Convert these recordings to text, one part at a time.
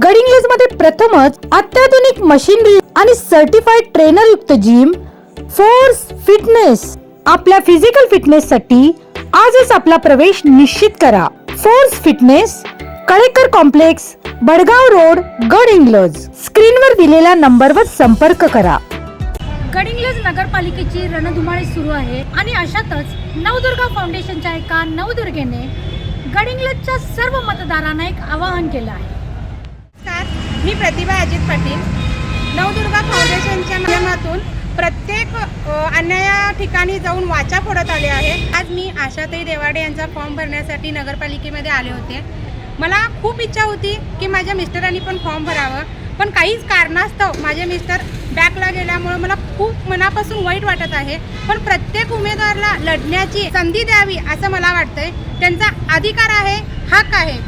गडिंग्लजमध्ये प्रथमच अत्याधुनिक मशीनरी आणि सर्टिफाईड ट्रेनर युक्त जिम फोर्स फिटनेस आपल्या फिजिकल फिटनेस साठी आजच आपला प्रवेश निश्चित करा. Force Fitness Kalekar complex Badgaon road Gadhinglaj. स्क्रीनवर दिलेल्या नंबरवर संपर्क करा. गडिंग्लज नगरपालिकेची रणधुमाळी सुरू आहे आणि अशातच नवदुर्गा फाउंडेशनच्या एका नवदुर्गेने गडिंग्लजच्या सर्व मतदारांना एक आवाहन केलं आहे. नमस्कार मी प्रतिभा अजित पाटील. नवदुर्गा फाउंडेशनच्या माध्यमातून प्रत्येक अन्याया ठिकाणी जाऊन वाचा फोडत आले आहे. आज मी आशाताई देवाडे यांचा फॉर्म भरण्यासाठी नगरपालिकेमध्ये आले होते. मला खूप इच्छा होती की माझ्या मिस्टरांनी पण फॉर्म भरावं पण काहीच कारणास्तव माझे मिस्टर बॅकला गेल्यामुळं मला खूप मनापासून वाईट वाटत आहे. पण प्रत्येक उमेदवाराला लढण्याची संधी द्यावी असं मला वाटतंय. त्यांचा अधिकार आहे हक आहे.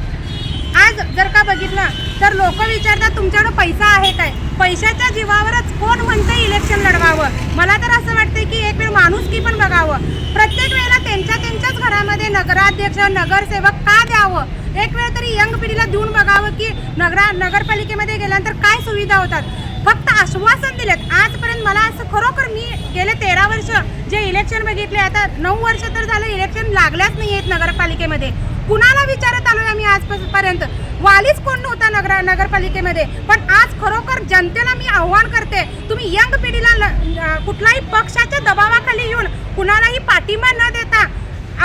आज जर का बघितलं तर लोक विचारतात तुमच्याकडे पैसा आहे काय? पैशाच्या जीवावरच कोण म्हणतं इलेक्शन लढवावं? मला तर असं वाटतं की एक वेळ माणूस की पण बघावं. प्रत्येक वेळेला त्यांच्या त्यांच्याच घरामध्ये नगराध्यक्ष नगरसेवक का द्यावं? एक वेळ तरी यंग पिढीला देऊन बघावं की नगरा नगरपालिकेमध्ये गेल्यानंतर काय सुविधा होतात? फक्त आश्वासन दिलेत. आजपर्यंत मला असं खरोखर मी गेले तेरा वर्ष जे इलेक्शन बघितले आता नऊ वर्ष तर झालं इलेक्शन लागल्याच नाही आहेत नगरपालिकेमध्ये. कुणाला विचार आजपर्यंत वालीच कोण नव्हता नगर नगरपालिकेमध्ये. पण आज खरोखर जनतेला मी आव्हान करते तुम्ही यंग पिढीला कुठलाही पक्षाच्या दबावाखाली येऊन कुणालाही पाठिंबा न देता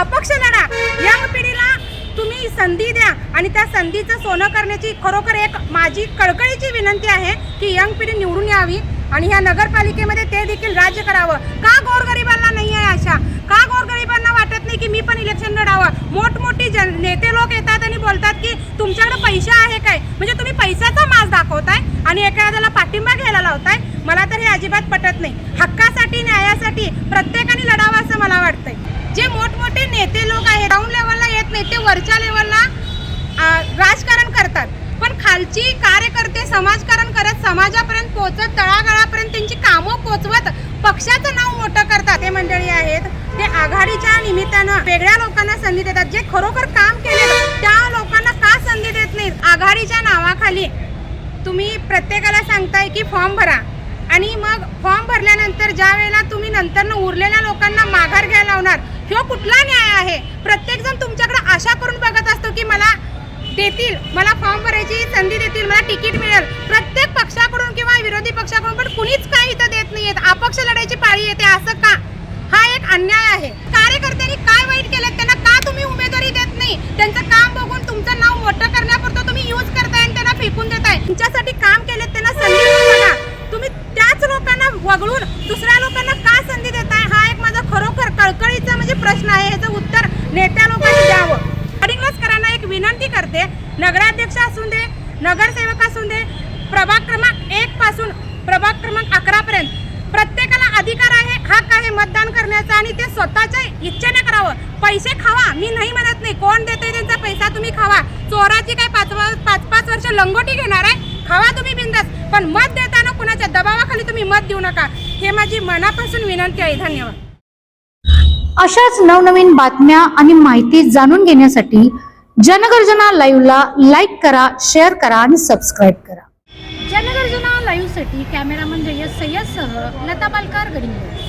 अपक्ष लढा. यंग पिढीला तुम्ही संधी द्या आणि त्या संधीचं सोनं करण्याची खरोखर एक माझी कळकळीची विनंती आहे की यंग पिढी निवडून यावी आणि ह्या नगरपालिकेमध्ये ते देखील राज्य करावं. का गोरगरिबांना नाही आहे आशा? का गोरगरिबांना वाटत नाही की मी पण इलेक्शन लढावं? मोठमोठी जन नेते लोक बोलतात की तुमच्याकडे पैसे आहे काय? म्हणजे तुम्ही पैशाचा मास दाखवताय आणि एखाद्याला पाठिंबा घ्यायला लावताय? मला तर हे अजिबात पटत नाही. हक्कासाठी न्यायासाठी प्रत्येकाने लढावं असं मला वाटतंय. जे मोठमोठे नेते लोक आहेत ग्राउंड लेवलला येत नाही ते वरच्या लेवलला राजकारण करतात. पण खालची कार्यकर्ते समाजकारण करत समाजापर्यंत पोहोचत तळागाळापर्यंत त्यांची कामं पोचवत पक्षाचं नाव मोठं करतात. हे मंडळी आहेत ते आघाडीच्या निमित्तानं वेगळ्या लोकांना संधी देतात. जे खरोखर काम केले त्या देत आघाडीच्या नावाखाली तुम्ही प्रत्येकाला सांगताय की फॉर्म भरा. आणि मग फॉर्म भरल्यानंतर ज्या वेळेला तुम्ही नंतर उरलेल्या लोकांना माघार घ्यायला लावणार ह्यो कुठला न्याय आहे? प्रत्येक जण तुमच्याकडे आशा करून बघत असतो की मला देतील मला फॉर्म भरायची संधी देतील मला तिकीट मिळेल. प्रत्येक पक्षाकडून किंवा विरोधी पक्षाकडून पण कुणीच काय इथं देत नाहीयेत. अपक्ष लढायची पाळी येते असं का? हा एक अन्याय आहे. कार्यकर्त्यांनी काय वाईट केलं त्यांना का तुम्ही उमेदवारी देत नाही? त्यांचं काम बघून तुमचं नाव मोठं करण्यापुरतं तुम्ही यूज करताय आणि त्यांना फेकून देताय तुमच्यासाठी काम केले त्यांना संधी देऊन बघा. तुम्ही त्याच लोकांना वगळून दुसऱ्या लोकांना का संधी देताय? हा एक माझा खरोखर कळकळीचा म्हणजे प्रश्न आहे. याचं उत्तर नेत्या लोकांनी द्यावं. अडिंग्लजकरांना एक विनंती करते. नगराध्यक्ष असून दे नगरसेवक असून दे प्रभाग क्रमांक एक पासून प्रभाग क्रमांक अकरा पर्यंत प्रत्येकाला अधिकार आहे हक आहे मतदान करण्याचा आणि ते स्वतःच्या इच्छेने पैसे खावा. मी नाही म्हणत नाही. कोण देते त्यांचा पैसा तुम्ही खावा. चोराची काय पाच पाच पाच वर्ष लंगोटी घेणार आहे? खावा तुम्ही बिंदास. पण मत देताना कुणाच्या दबावाखाली तुम्ही मत देऊ नका. हे माझी मनापासून विनंती आहे. धन्यवाद. अशाच नवनवीन बातम्या आणि माहिती जाणून घेण्यासाठी जनगर्जना लाईव्हला लाईक करा शेअर करा आणि सबस्क्राईब करा. जनगर्जना लाईव्हसाठी कॅमेरामन जय्यद सय्यदसह लता पालकार गडिंग्लज